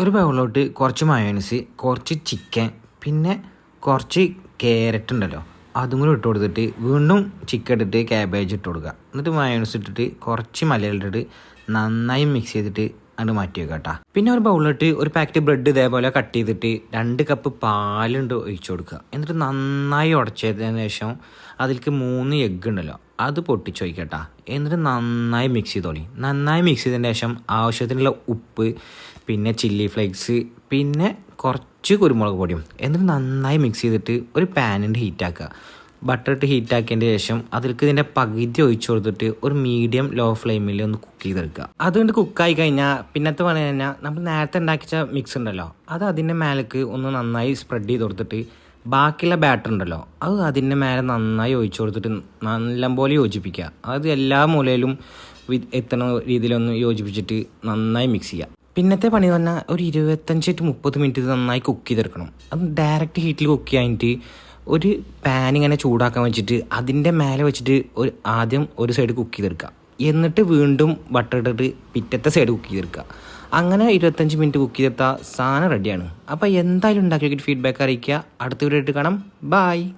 ഒരു ബൗളിലോട്ട് കുറച്ച് മയോണൈസ് കുറച്ച് ചിക്കൻ പിന്നെ കുറച്ച് ക്യാരറ്റ് ഉണ്ടല്ലോ. അതും കൂടി ഇട്ട് കൊടുത്തിട്ട് വീണ്ടും ചിക്കൻ ഇട്ടിട്ട് ക്യാബേജ് ഇട്ട് കൊടുക്കുക. എന്നിട്ട് മയോണൈസ് ഇട്ടിട്ട് കുറച്ച് മലയാളം ഇട്ടിട്ട് നന്നായി മിക്സ് ചെയ്തിട്ട് അങ്ങോട്ട് മാറ്റി വെക്കുക കേട്ടോ പിന്നെ ഒരു ബൗളിലിട്ട് ഒരു പാക്കറ്റ് ബ്രെഡ് ഇതേപോലെ കട്ട് ചെയ്തിട്ട് രണ്ട് കപ്പ് പാലുണ്ട് ഒഴിച്ചു കൊടുക്കുക. എന്നിട്ട് നന്നായി ഉടച്ചതിന് ശേഷം അതിലേക്ക് മൂന്ന് എഗ്ഗ് ഉണ്ടല്ലോ. അത് പൊട്ടിച്ചോയിക്കട്ടാ എന്നിട്ട് നന്നായി മിക്സ് ചെയ്തോളി. നന്നായി മിക്സ് ചെയ്തതിന് ശേഷം ആവശ്യത്തിനുള്ള ഉപ്പ് പിന്നെ ചില്ലി ഫ്ലേക്സ് പിന്നെ കുറച്ച് കുരുമുളക് പൊടിയും. എന്നിട്ട് നന്നായി മിക്സ് ചെയ്തിട്ട് ഒരു പാനിന്റെ ഹീറ്റാക്കുക ബട്ടർ ഇട്ട് ഹീറ്റാക്കിയതിന് ശേഷം അതിലേക്ക് ഇതിന്റെ പകുതി ഒഴിച്ചു കൊടുത്തിട്ട് ഒരു മീഡിയം ലോ ഫ്ലെയിമിൽ ഒന്ന് കുക്ക് ചെയ്തെടുക്കുക അതുകൊണ്ട് കുക്കായി കഴിഞ്ഞാൽ പിന്നത്തെ പറഞ്ഞു കഴിഞ്ഞാൽ നമ്മൾ നേരത്തെ ഉണ്ടാക്കിച്ച മിക്സ് ഉണ്ടല്ലോ അത് അതിന്റെ മേലേക്ക് ഒന്ന് നന്നായി സ്പ്രെഡ് ചെയ്ത് കൊടുത്തിട്ട് ബാക്കിയുള്ള ബാറ്റർ ഉണ്ടല്ലോ. അത് അതിന്റെ മേലെ നന്നായി ഒഴിച്ചു കൊടുത്തിട്ട് നല്ലപോലെ യോജിപ്പിക്കുക. അത് എല്ലാ മൂലയിലും എത്തണ രീതിയിലൊന്ന് യോജിപ്പിച്ചിട്ട് നന്നായി മിക്സ് ചെയ്യുക. പിന്നത്തെ പണി പറഞ്ഞാൽ ഒരു ഇരുപത്തഞ്ച് ടു മുപ്പത് മിനിറ്റ് നന്നായി കുക്ക് ചെയ്തെടുക്കണം. അത് ഡയറക്റ്റ് ഹീറ്റിൽ കുക്ക് ചെയ്യാനായിട്ട് ഒരു പാൻ ഇങ്ങനെ ചൂടാക്കാൻ വെച്ചിട്ട് അതിന്റെ മേലെ വെച്ചിട്ട് ഒരു ആദ്യം ഒരു സൈഡ് കുക്ക് ചെയ്തെടുക്കുക. എന്നിട്ട് വീണ്ടും ബട്ടർ ഇട്ടിട്ട് പിറ്റത്തെ സൈഡ് കുക്ക് ചെയ്തെടുക്കുക. അങ്ങനെ ഇരുപത്തഞ്ച് മിനിറ്റ് കുക്ക് ചെയ്തെടുത്താൽ സാധനം റെഡിയാണ് അപ്പോൾ എന്തായാലും ഉണ്ടാക്കി ഫീഡ്ബാക്ക് അറിയിക്കുക. അടുത്ത വീഡിയോ ആയിട്ട് കാണാം. ബായ്